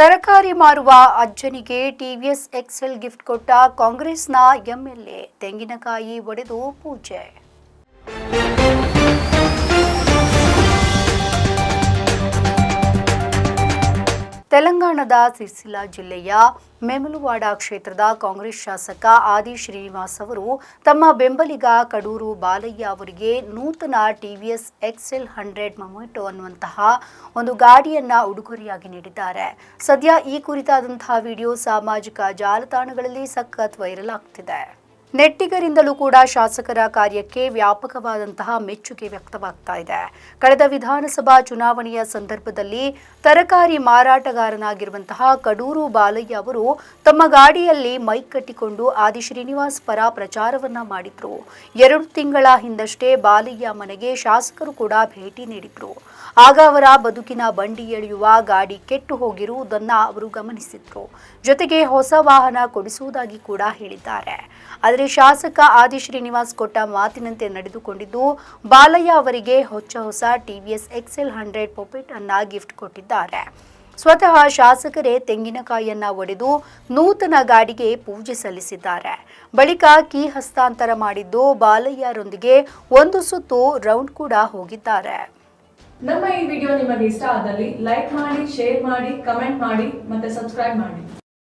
ತರಕಾರಿ ಮಾರುವ ಅಜ್ಜನಿಗೆ TVS Excel gift ಕೊಟ್ಟ ಕಾಂಗ್ರೆಸ್ನ ಎಂಎಲ್ಎ ತೆಂಗಿನಕಾಯಿ ಒಡೆದು ಪೂಜೆ. ತೆಲಂಗಾಣದ ಸಿರ್ಸಿಲಾ ಜಿಲ್ಲೆಯ ಮೆಮಲುವಾಡ ಕ್ಷೇತ್ರದ ಕಾಂಗ್ರೆಸ್ ಶಾಸಕ ಆದಿ ಶ್ರೀನಿವಾಸ್ ಅವರು ತಮ್ಮ ಬೆಂಬಲಿಗ ಕಡೂರು ಬಾಲಯ್ಯ ಅವರಿಗೆ ನೂತನ ಟಿವಿಎಸ್ ಎಕ್ಸೆಲ್ ಹಂಡ್ರೆಡ್ ಮೊಮೆಟೊ ಅನ್ನುವಂತಹ ಒಂದು ಗಾಡಿಯನ್ನ ಉಡುಗೊರೆಯಾಗಿ ನೀಡಿದ್ದಾರೆ. ಸದ್ಯ ಈ ಕುರಿತಾದಂತಹ ವಿಡಿಯೋ ಸಾಮಾಜಿಕ ಜಾಲತಾಣಗಳಲ್ಲಿ ಸಖತ್ ವೈರಲ್ ಆಗ್ತಿದೆ. ನೆಟ್ಟಿಗರಿಂದಲೂ ಕೂಡ ಶಾಸಕರ ಕಾರ್ಯಕ್ಕೆ ವ್ಯಾಪಕವಾದಂತಹ ಮೆಚ್ಚುಗೆ ವ್ಯಕ್ತವಾಗ್ತಾ ಇದೆ. ಕಳೆದ ವಿಧಾನಸಭಾ ಚುನಾವಣೆಯ ಸಂದರ್ಭದಲ್ಲಿ ತರಕಾರಿ ಮಾರಾಟಗಾರನಾಗಿರುವಂತಹ ಕಡೂರು ಬಾಲಯ್ಯ ಅವರು ತಮ್ಮ ಗಾಡಿಯಲ್ಲಿ ಮೈಕ್ ಕಟ್ಟಿಕೊಂಡು ಆದಿ ಶ್ರೀನಿವಾಸ್ ಪರ ಪ್ರಚಾರವನ್ನ ಮಾಡಿದ್ರು. ಎರಡು ತಿಂಗಳ ಹಿಂದಷ್ಟೇ ಬಾಲಯ್ಯ ಮನೆಗೆ ಶಾಸಕರು ಕೂಡ ಭೇಟಿ ನೀಡಿದ್ರು. ಆಗ ಅವರ ಬದುಕಿನ ಬಂಡಿ ಎಳೆಯುವ ಗಾಡಿ ಕೆಟ್ಟು ಹೋಗಿರುವುದನ್ನ ಅವರು ಗಮನಿಸಿದ್ರು. ಜೊತೆಗೆ ಹೊಸ ವಾಹನ ಕೊಡಿಸುವುದಾಗಿ ಕೂಡ ಹೇಳಿದ್ದಾರೆ. ಆದರೆ ಶಾಸಕ ಆದಿ ಶ್ರೀನಿವಾಸ್ ಕೊಟ್ಟ ಮಾತಿನಂತೆ ನಡೆದುಕೊಂಡಿದ್ದು, ಬಾಲಯ್ಯ ಅವರಿಗೆ ಹೊಚ್ಚ ಹೊಸ ಟಿವಿಎಸ್ ಎಕ್ಸೆಲ್ ಹಂಡ್ರೆಡ್ ಪೊಪೆಟ್ ಅನ್ನ ಗಿಫ್ಟ್ ಕೊಟ್ಟಿದ್ದಾರೆ. ಸ್ವತಃ ಶಾಸಕರೇ ತೆಂಗಿನಕಾಯಿಯನ್ನ ಒಡೆದು ನೂತನ ಗಾಡಿಗೆ ಪೂಜೆ ಸಲ್ಲಿಸಿದ್ದಾರೆ. ಬಳಿಕ ಕೀ ಹಸ್ತಾಂತರ ಮಾಡಿದ್ದು ಬಾಲಯ್ಯರೊಂದಿಗೆ ಒಂದು ಸುತ್ತು ರೌಂಡ್ ಕೂಡ ಹೋಗಿದ್ದಾರೆ. ನಮ್ಮ ಈ ವಿಡಿಯೋ ನಿಮಗೆ ಇಷ್ಟ ಆದಲ್ಲಿ ಲೈಕ್ ಮಾಡಿ, ಶೇರ್ ಮಾಡಿ, ಕಮೆಂಟ್ ಮಾಡಿ ಮತ್ತೆ ಸಬ್ಸ್ಕ್ರೈಬ್ ಮಾಡಿ.